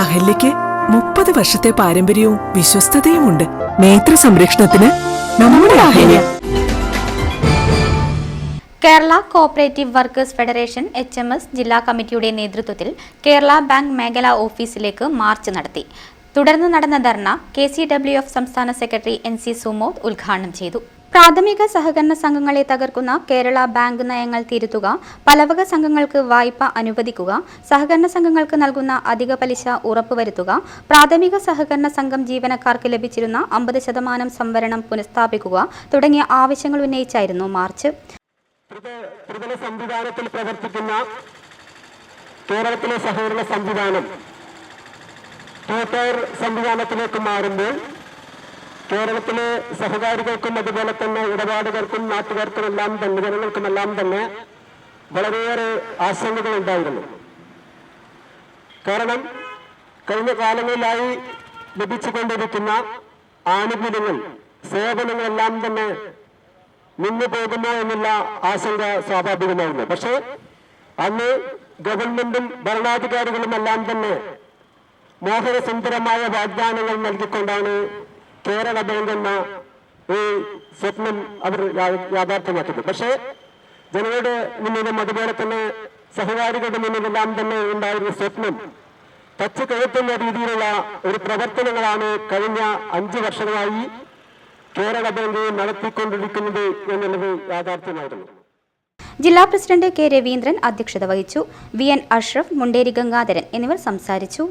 അഹല്യയ്ക്ക് മുപ്പത് വർഷത്തെ പാരമ്പര്യവും വിശ്വസ്തതയുമുണ്ട്. നേത്ര സംരക്ഷണത്തിന് നമ്മുടെ Ahalya. Kerala cooperative workers federation H M S ജില്ലാ കമ്മിറ്റിയുടെ നേതൃത്വത്തിൽ കേരള ബാങ്ക് മേഖലാ ഓഫീസിലേക്ക് മാർച്ച് നടത്തി. തുടർന്ന് നടന്ന ധർണ കെ സി ഡബ്ല്യു എഫ് സംസ്ഥാന സെക്രട്ടറി എൻ സി സുമോദ് ഉദ്ഘാടനം ചെയ്തു. പ്രാഥമിക സഹകരണ സംഘങ്ങളെ തകർക്കുന്ന കേരള ബാങ്ക് നയങ്ങൾ തിരുത്തുക പലവക സംഘങ്ങൾക്ക് വായ്പ അനുവദിക്കുക സഹകരണ സംഘങ്ങൾക്ക് നൽകുന്ന അധിക പലിശ ഉറപ്പുവരുത്തുക പ്രാഥമിക സഹകരണ സംഘം ജീവനക്കാർക്ക് ലഭിച്ചിരുന്ന അമ്പത് ശതമാനം സംവരണം പുനഃസ്ഥാപിക്കുക തുടങ്ങിയ ആവശ്യങ്ങൾ ഉന്നയിച്ചായിരുന്നു മാർച്ച്. ത്രിതല സംവിധാനത്തിൽ പ്രവർത്തിക്കുന്ന കേരളത്തിലെ സഹകരണ സംവിധാനം സംവിധാനത്തിലേക്ക് മാറുമ്പോൾ കേരളത്തിലെ സഹകാരികൾക്കും അതുപോലെ തന്നെ ഇടപാടുകാർക്കും നാട്ടുകാർക്കും എല്ലാം തന്നെ ജനങ്ങൾക്കുമെല്ലാം തന്നെ വളരെയേറെ ആശങ്കകൾ ഉണ്ടായിരുന്നു. കാരണം കഴിഞ്ഞ കാലങ്ങളിലായി ലഭിച്ചുകൊണ്ടിരിക്കുന്ന ആനുകൂല്യങ്ങൾ സേവനങ്ങളെല്ലാം തന്നെ നിന്നു പോകുമോ എന്നുള്ള ആശങ്ക സ്വാഭാവികമായിരുന്നു. പക്ഷേ അന്ന് ഗവൺമെന്റും ഭരണാധികാരികളും എല്ലാം തന്നെ മോഹനസുന്ദരമായ വാഗ്ദാനങ്ങൾ നൽകിക്കൊണ്ടാണ് കേരള ബാങ്ക് എന്ന ഈ സ്വപ്നം അവർ യാഥാർത്ഥ്യമാക്കുന്നു. പക്ഷേ ജനങ്ങളുടെ മുന്നിലും അതുപോലെ തന്നെ സഹകാരികളുടെ മുന്നിലെല്ലാം തന്നെ ഉണ്ടായിരുന്ന സ്വപ്നം തച്ചു കഴുത്തുന്ന രീതിയിലുള്ള ഒരു പ്രവർത്തനങ്ങളാണ് കഴിഞ്ഞ അഞ്ചു വർഷങ്ങളായി കേരള ബാങ്ക് നടത്തിക്കൊണ്ടിരിക്കുന്നത് എന്നുള്ളത് യാഥാർത്ഥ്യമായിരുന്നു. ജില്ലാ പ്രസിഡന്റ് കെ രവീന്ദ്രൻ അധ്യക്ഷത വഹിച്ചു. വി എൻ അഷ്റഫ് മുണ്ടേരി ഗംഗാധരൻ എന്നിവർ സംസാരിച്ചു.